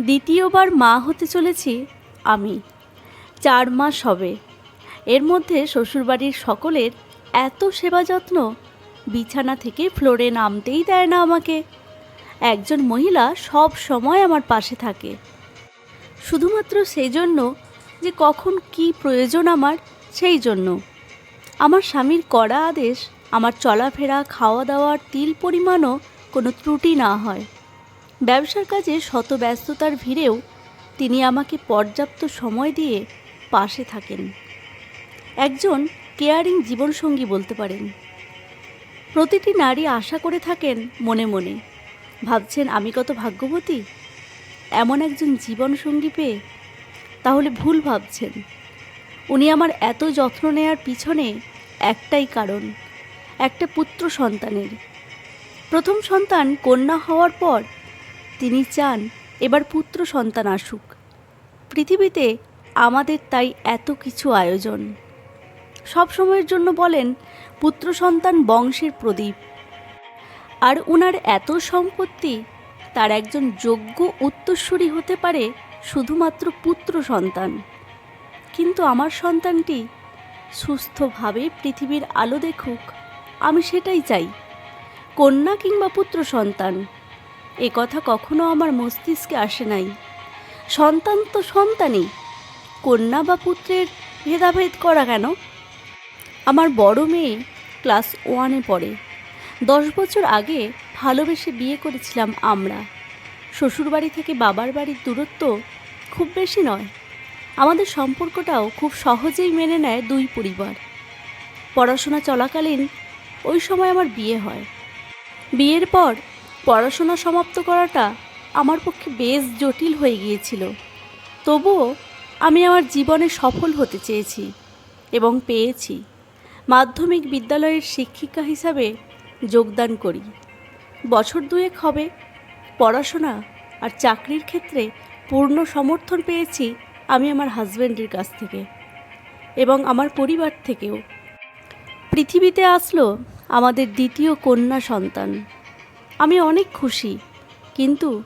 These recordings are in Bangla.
দ্বিতীয়বার মা হতে চলেছি আমি। চার মাস হবে। এর মধ্যে শ্বশুরবাড়ির সকলের এত সেবা যত্ন, বিছানা থেকে ফ্লোরে নামতেই দেয় না আমাকে। একজন মহিলা সব সময় আমার পাশে থাকে। শুধুমাত্র সেই জন্য যে কখন কি প্রয়োজন আমার, সেই জন্য। আমার স্বামীর কড়া আদেশ, আমার চলাফেরা খাওয়া দাওয়ার তিল পরিমাণও কোনো ত্রুটি না হয়। ব্যবসার কাজে শত ব্যস্ততার ভিড়েও তিনি আমাকে পর্যাপ্ত সময় দিয়ে পাশে থাকেন। একজন কেয়ারিং জীবনসঙ্গী বলতে পারেন। প্রতিটি নারী আশা করে থাকেন মনে মনে। ভাবছেন, আমি কত ভাগ্যবতী? এমন একজন জীবনসঙ্গী পেয়ে? তাহলে ভুল ভাবছেন। উনি আমার এত যত্ন নেয়ার পিছনে একটাই কারণ, একটা পুত্র সন্তানের। প্রথম সন্তান কন্যা হওয়ার পর তিনি চান এবার পুত্র সন্তান আসুক। পৃথিবীতে আমাদের তাই এত কিছু আয়োজন। সব সময়ের জন্য বলেন, পুত্র সন্তান বংশের প্রদীপ। আর ওনার এত সম্পত্তি, তার একজন যোগ্য উত্তরসূরি হতে পারে শুধুমাত্র পুত্র সন্তান। কিন্তু আমার সন্তানটি সুস্থভাবে পৃথিবীর আলো দেখুক, আমি সেটাই চাই। কন্যা কিংবা পুত্র সন্তান এ কথা কখনো আমার মস্তিষ্কে আসে নাই। সন্তান তো সন্তানই। কন্যা বা পুত্রের ভেদাভেদ করা কেন? আমার বড় মেয়ে ক্লাস ওয়ানে পড়ে। দশ বছর আগে ভালোবেসে বিয়ে করেছিলাম আমরা। শ্বশুরবাড়ি থেকে বাবার বাড়ির দূরত্ব খুব বেশি নয়। আমাদের সম্পর্কটাও খুব সহজেই মেনে নেয় দুই পরিবার। পড়াশোনা চলাকালীন ওই সময় আমার বিয়ে হয়। বিয়ের পর পড়াশোনা সমাপ্ত করাটা আমার পক্ষে বেশ জটিল হয়ে গিয়েছিল। তবুও আমি আমার জীবনে সফল হতে চেয়েছি এবং পেয়েছি। মাধ্যমিক বিদ্যালয়ের শিক্ষিকা হিসাবে যোগদান করি। বছর দুয়েক হবে, পড়াশোনা আর চাকরির ক্ষেত্রে পূর্ণ সমর্থন পেয়েছি আমি আমার হাজব্যান্ডের কাছ থেকে এবং আমার পরিবার থেকেও। পৃথিবীতে আসলো আমাদের দ্বিতীয় কন্যা সন্তান। আমি অনেক খুশি, কিন্তু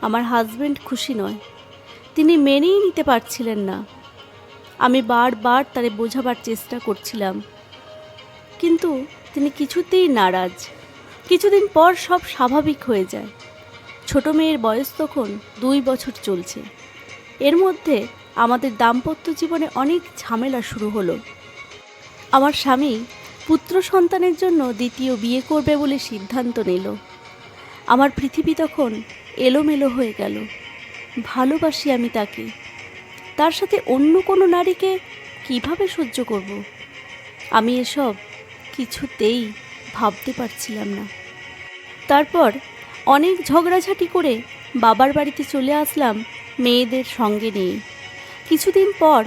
আমার হাজব্যান্ড খুশি নয়। তিনি মেনেই নিতে পারছিলেন না। আমি বারবার তারে বোঝাবার চেষ্টা করছিলাম। কিন্তু তিনি কিছুতেই নারাজ। কিছুদিন পর সব স্বাভাবিক হয়ে যায়। ছোট মেয়ের বয়স তখন দুই বছর চলছে। এর মধ্যে আমাদের দাম্পত্য জীবনে অনেক ঝামেলা শুরু হলো। আমার স্বামী পুত্র সন্তানের জন্য দ্বিতীয় বিয়ে করবে বলে সিদ্ধান্ত নিল। আমার পৃথিবী তখন এলোমেলো হয়ে গেল। ভালোবাসি আমি তাকে। তার সাথে অন্য কোনো নারীকে কীভাবে সহ্য করব? আমি এসব কিছুতেই ভাবতে পারছিলাম না। তারপর অনেক ঝগড়াঝাটি করে বাবার বাড়িতে চলে আসলাম মেয়েদের সঙ্গে নিয়ে। কিছুদিন পর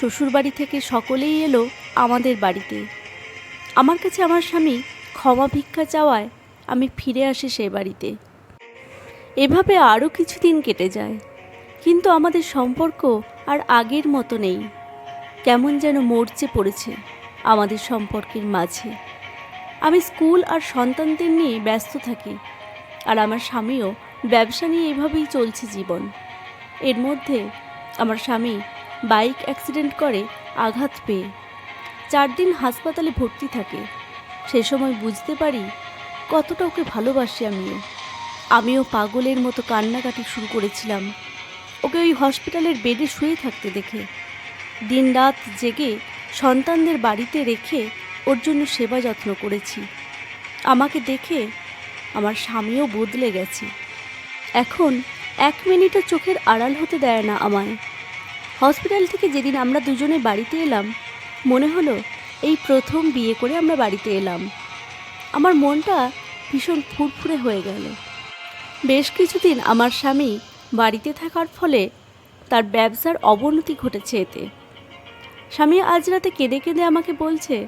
শ্বশুরবাড়ি থেকে সকলেই এলো আমাদের বাড়িতে। আমার কাছে আমার স্বামী ক্ষমা ভিক্ষা চাওয়ায় আমি ফিরে আসি সে বাড়িতে। এভাবে আরও কিছুদিন কেটে যায়। কিন্তু আমাদের সম্পর্ক আর আগের মতো নেই। কেমন যেন মরচে পড়েছে আমাদের সম্পর্কের মাঝে। আমি স্কুল আর সন্তানদের নিয়ে ব্যস্ত থাকি আর আমার স্বামীও ব্যবসা নিয়ে এভাবেই চলছে জীবন। এর মধ্যে আমার স্বামী বাইক অ্যাক্সিডেন্ট করে আঘাত পেয়ে চার দিন হাসপাতালে ভর্তি থাকে। সে সময় বুঝতে পারি কতটা ওকে ভালোবাসি আমিও। আমিও পাগলের মতো কান্নাকাটি শুরু করেছিলাম। ওকে ওই হসপিটালের বেডে শুয়ে থাকতে দেখে। দিনরাত জেগে সন্তানদের বাড়িতে রেখে ওর জন্য সেবা যত্ন করেছি। আমাকে দেখে আমার স্বামীও বদলে গেছে। এখন এক মিনিটও চোখের আড়াল হতে দেয় না আমায়। হসপিটাল থেকে যেদিন আমরা দুজনে বাড়িতে এলাম মনে হলো এই প্রথম বিয়ে করে আমরা বাড়িতে এলাম। আমার মনটা ভীষণ ফুরফুরে হয়ে গেল। বেশ কিছুদিন আমার স্বামী বাড়িতে থাকার ফলে তার ব্যবসার অবনতি ঘটেছে এতে। স্বামী আজ রাতে কেঁদে কেঁদে আমাকে বলছে,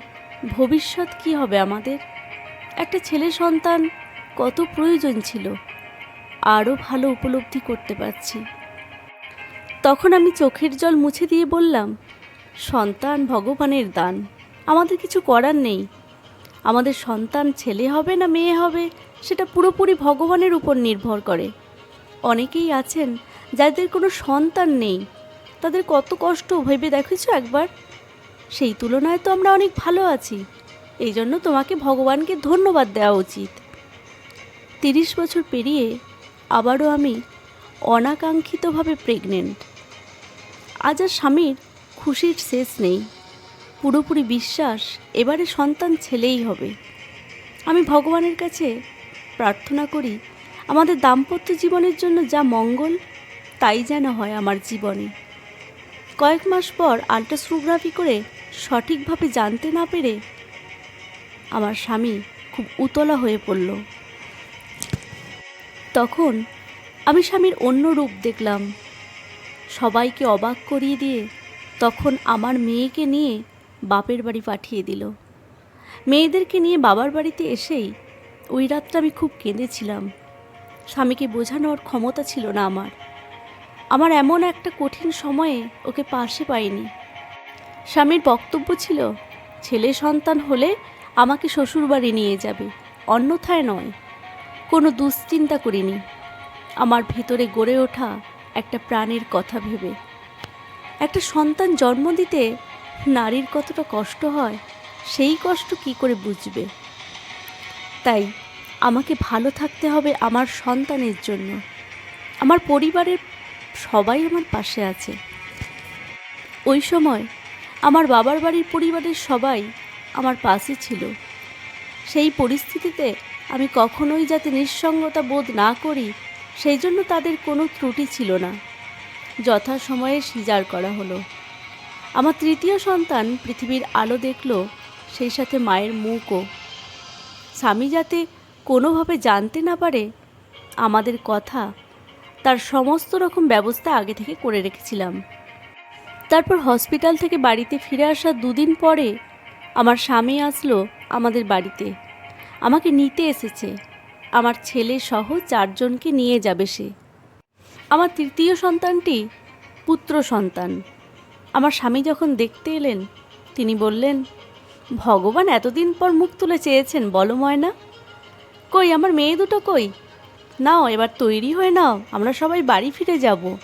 ভবিষ্যৎ কি হবে আমাদের? একটা ছেলে সন্তান কত প্রয়োজন ছিল। আরও ভালো উপলব্ধি করতে পারছি। তখন আমি চোখের জল মুছে দিয়ে বললাম সন্তান ভগবানের দান। আমাদের কিছু করার নেই। আমাদের সন্তান ছেলে হবে না মেয়ে হবে, সেটা পুরোপুরি ভগবানের উপর নির্ভর করে। অনেকেই আছেন যাদের কোনো সন্তান নেই। তাদের কত কষ্ট ভেবে দেখেছ একবার? সেই তুলনায় তো আমরা অনেক ভালো আছি। এই জন্য তোমাকে ভগবানকে ধন্যবাদ দেওয়া উচিত। তিরিশ বছর পেরিয়ে আবারও আমি অনাকাঙ্ক্ষিতভাবে প্রেগনেন্ট আজ আর স্বামীর খুশির শেষ নেই। পুরোপুরি বিশ্বাস এবারে সন্তান ছেলেই হবে। আমি ভগবানের কাছে প্রার্থনা করি, আমাদের দাম্পত্য জীবনের জন্য যা মঙ্গল, তাই যেন হয় আমার জীবনে। কয়েক মাস পর আল্ট্রাসোনোগ্রাফি করে সঠিকভাবে জানতে না পেরে আমার স্বামী খুব উতলা হয়ে পড়ল। তখন আমি স্বামীর অন্য রূপ দেখলাম। সবাইকে অবাক করিয়ে দিয়ে তখন আমার মেয়েকে নিয়ে বাপের বাড়ি পাঠিয়ে দিল। মেয়েদেরকে নিয়ে বাবার বাড়িতে এসেই ওই রাতটা আমি খুব কেঁদেছিলাম। স্বামীকে বোঝানোর ক্ষমতা ছিল না আমার। আমার এমন একটা কঠিন সময়ে ওকে পাশে পাইনি। স্বামীর বক্তব্য ছিল, ছেলে সন্তান হলে আমাকে শ্বশুরবাড়ি নিয়ে যাবে, অন্যথায় নয়। কোনো দুশ্চিন্তা করিনি। আমার ভেতরে গড়ে ওঠা একটা প্রাণের কথা ভেবে। একটা সন্তান জন্ম দিতে নারীর কতটা কষ্ট হয়, সেই কষ্ট কি করে বুঝবে? তাই আমাকে ভালো থাকতে হবে আমার সন্তানের জন্য। আমার পরিবারের সবাই আমার পাশে আছে। ওই সময় আমার বাবার বাড়ির পরিবারের সবাই আমার পাশে ছিল। সেই পরিস্থিতিতে আমি কখনোই যাতে নিঃসঙ্গতা বোধ না করি, সেই জন্য তাদের কোনো ত্রুটি ছিল না। যথাসময়ে সিজার করা হলো। আমার তৃতীয় সন্তান পৃথিবীর আলো দেখল, সেই সাথে মায়ের মুখও। স্বামী যাতে কোনোভাবে জানতে না পারে, আমাদের কথা তার সমস্ত রকম ব্যবস্থা আগে থেকে করে রেখেছিলাম। তারপর হসপিটাল থেকে বাড়িতে ফিরে আসার দুদিন পরে আমার স্বামী আসলো আমাদের বাড়িতে। আমাকে নিতে এসেছে। আমার ছেলে সহ চারজনকে নিয়ে যাবে সে। আমার তৃতীয় সন্তানটি পুত্র সন্তান। আমার স্বামী যখন দেখতে এলেন, তিনি বললেন, ভগবান এতদিন পর মুখ তুলে চেয়েছেন, বলো ময়না। কই, আমার মেয়ে দুটো কই? নাও, এবার তৈরি হয়ে নাও, আমরা সবাই বাড়ি ফিরে যাব।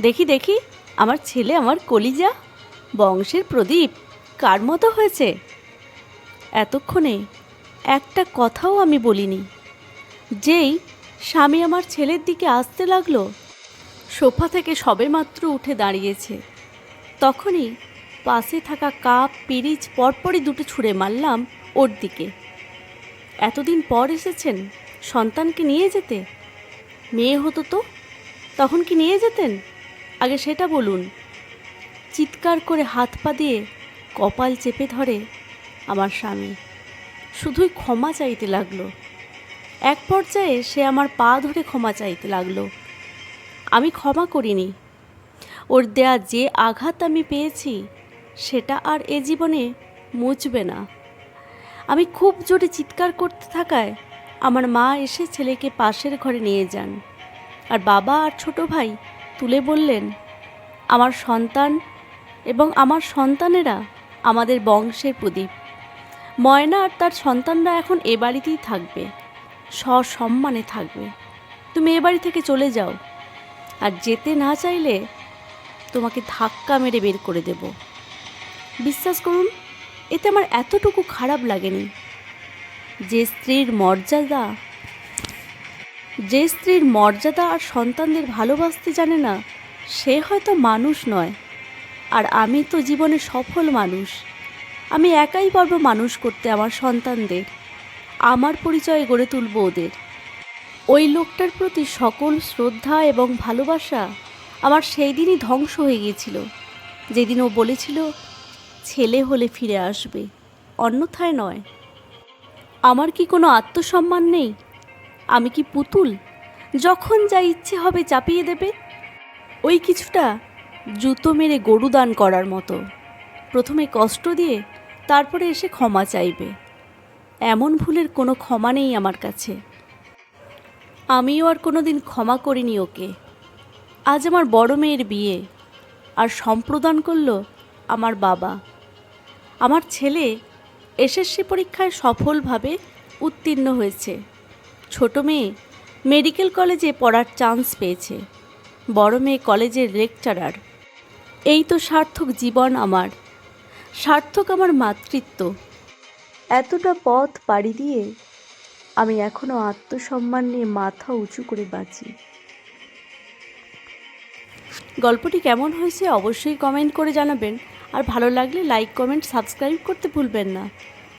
দেখি দেখি, আমার ছেলে আমার কলিজা, বংশের প্রদীপ, কার মতো হয়েছে? এতক্ষণে একটা কথাও আমি বলিনি। যেই স্বামী আমার ছেলের দিকে আসতে লাগল। সোফা থেকে সবেমাত্র উঠে দাঁড়িয়েছে। তখনই পাশে থাকা কাপ, পিরিচ, পরপরই দুটো ছুঁড়ে মারলাম ওর দিকে। এতদিন পর এসেছেন? সন্তানকে নিয়ে যেতে? মেয়ে হতো তো? তখন কি নিয়ে যেতেন? আগে সেটা বলুন। চিৎকার করে হাত পা দিয়ে কপাল চেপে ধরে আমার স্বামী। শুধুই ক্ষমা চাইতে লাগল। এক পর্যায়ে সে আমার পা ধরে ক্ষমা চাইতে লাগল। আমি ক্ষমা করিনি। ওর দেয়া যে আঘাত আমি পেয়েছি, সেটা আর এ জীবনে মুছবে না। আমি খুব জোরে চিৎকার করতে থাকায় আমার মা এসে ছেলেকে পাশের ঘরে নিয়ে যান আর বাবা আর ছোট ভাই তুলে বললেন, আমার সন্তান এবং আমার সন্তানেরা আমাদের বংশের প্রদীপ। ময়না আর তার সন্তানরা এখন এ বাড়িতেই থাকবে। সসম্মানে থাকবে। তুমি এ বাড়ি থেকে চলে যাও। আর যেতে না চাইলে তোমাকে ধাক্কা মেরে বের করে দেব। বিশ্বাস করুন, এতে আমার এতটুকু খারাপ লাগেনি। যে স্ত্রীর মর্যাদা, যে স্ত্রীর মর্যাদা আর সন্তানদের ভালোবাসতে জানে না, সে হয়তো মানুষ নয়। আর আমি তো জীবনে সফল মানুষ। আমি একাই পারব মানুষ করতে আমার সন্তানদের। আমার পরিচয় গড়ে তুলব ওদের। ওই লোকটার প্রতি সকল শ্রদ্ধা এবং ভালোবাসা আমার সেই দিনই ধ্বংস হয়ে গিয়েছিল। যেদিন ও বলেছিল, ছেলে হলে ফিরে আসবে। অন্যথায় নয়। আমার কি কোনো আত্মসম্মান নেই? আমি কি পুতুল? যখন যা ইচ্ছে হবে চাপিয়ে দেবে? ওই কিছুটা জুতো মেরে গরু দান করার মতো। প্রথমে কষ্ট দিয়ে, তারপরে এসে ক্ষমা চাইবে। এমন ভুলের কোনো ক্ষমা নেই আমার কাছে। আমিও আর কোনো দিন ক্ষমা করিনি ওকে। আজ আমার বড় মেয়ের বিয়ে, আর সম্প্রদান করল আমার বাবা। আমার ছেলে এসএসসি পরীক্ষায় সফলভাবে উত্তীর্ণ হয়েছে। ছোট মেয়ে মেডিকেল কলেজে পড়ার চান্স পেয়েছে। বড় মেয়ে কলেজের লেকচারার এই তো সার্থক জীবন আমার। সার্থক আমার মাতৃত্ব। এতটা পথ পাড়ি দিয়ে আমি এখনও আত্মসম্মান নিয়ে মাথা উঁচু করে বাঁচি। গল্পটি কেমন হয়েছে অবশ্যই কমেন্ট করে জানাবেন। আর ভালো লাগলে লাইক কমেন্ট সাবস্ক্রাইব করতে ভুলবেন না।